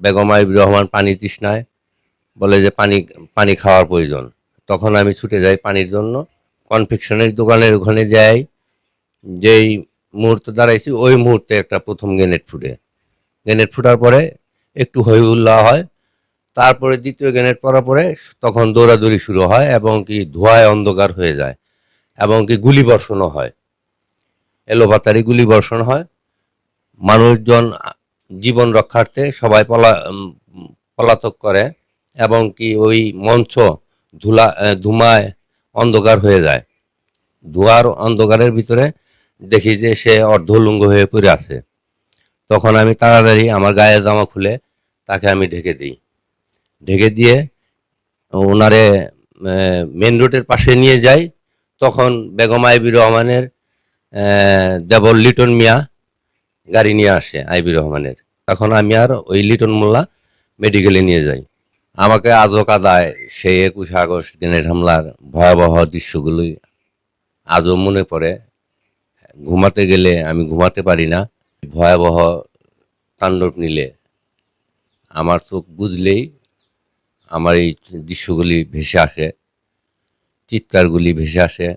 বেগম আইবুর রহমান পানি তৃষ্ণায় বলে যে পানি পানি খাওয়ার প্রয়োজন। তখন আমি ছুটে যাই পানির জন্য। কনফেকশনের দোকানের ওখানে যাই। যেই মুহূর্তে দাঁড়াইছি, ওই মুহূর্তে একটা প্রথম গ্রেনেড ফুটে। গ্রেনেড ফুটার পরে একটু হই হুল্লা হয়। তারপরে দ্বিতীয় গ্রেনেড পড়ার পরে তখন দৌড়াদৌড়ি শুরু হয় এবং কি ধোঁয়ায় অন্ধকার হয়ে যায় এবং কি গুলি বর্ষণও হয়। এলোপাতারি গুলি বর্ষণ হয়। মানুষজন জীবন রক্ষার্থে সবাই পলা পলাতক করে এবং কি ওই মঞ্চ ধুলা ধুমায় অন্ধকার হয়ে যায়। ধোয়ার অন্ধকারের ভিতরে দেখি যে সে অর্ধলুঙ্গ হয়ে পড়ে আছে। তখন আমি তাড়াতাড়ি আমার গায়ে জামা খুলে তাকে আমি ঢেকে দিই। ঢেকে দিয়ে ওনারে মেন রোডের পাশে নিয়ে যাই। তখন বেগম আইবি রহমানের দেবর লিটন মিয়া গাড়ি নিয়ে আসে আইবি রহমানের। তখন আমি আর ওই লিটন মোল্লা মেডিকেলে নিয়ে যাই। আমাকে আজও কাদায় সেই একুশে আগস্ট গ্রেনেড হামলার ভয়াবহ দৃশ্যগুলোই আজও মনে পড়ে। ঘুমাতে গেলে আমি ঘুমাতে পারি না, ভয়াবহ তাণ্ডব নিলে। আমার চোখ বুঝলেই আমার এই দৃশ্যগুলি ভেসে আসে, চিৎকারগুলি ভেসে আসে।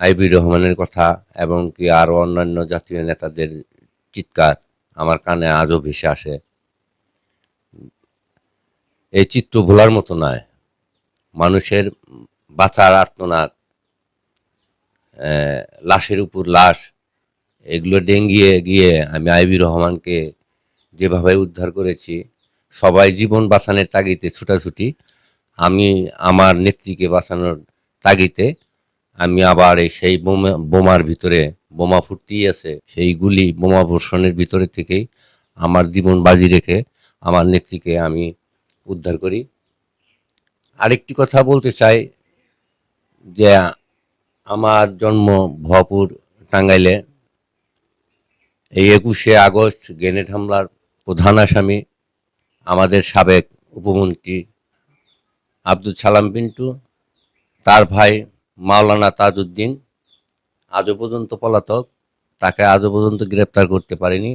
আইবি রহমানের কথা এবং কি আরও অন্যান্য জাতীয় নেতাদের চিৎকার আমার কানে আজও ভেসে আসে। এই চিত্র ভোলার মতো নয়। মানুষের বাঁচার আর্তনাদ লাশের উপর লাশ, এগুলো ডেঙ্গিয়ে গিয়ে আমি আইবি রহমানকে যেভাবে উদ্ধার করেছি, সবাই জীবন বাঁচানোর তাগিতে ছুটাছুটি, আমি আমার নেত্রীকে বাঁচানোর তাগিতে আমি আবার এই সেই বোমা, বোমার ভিতরে বোমা ফুটতেই আছে, সেই গুলি বোমা বর্ষণের ভিতরে থেকেই আমার জীবন বাজি রেখে আমার নেত্রীকে আমি উদ্ধার করি। আরেকটি কথা বলতে চাই যে, আমার জন্ম ভরপুর টাঙ্গাইলে। এই একুশে আগস্ট গ্রেনেড হামলার প্রধান আসামি আমাদের সাবেক উপমন্ত্রী আব্দুল সালাম পিন্টু, তার ভাই মাওলানা তাজউদ্দিন আজও পর্যন্ত পলাতক, তাকে আজও পর্যন্ত গ্রেপ্তার করতে পারেনি।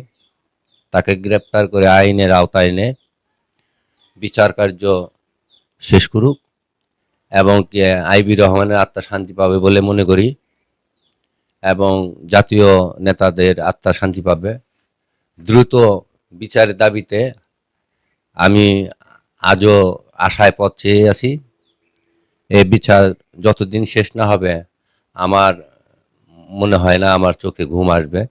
তাকে গ্রেপ্তার করে আইনের আওতায় এনে বিচার কার্য শেষ করুক এবং আইবি রহমানের আত্মা শান্তি পাবে বলে মনে করি এবং জাতীয় নেতাদের আত্মা শান্তি পাবে। দ্রুত বিচারের দাবিতে আমি আজও আশায় পথ চেয়ে আছি। এই বিচার যতদিন শেষ না হবে আমার মনে হয় না আমার চোখে ঘুম আসবে।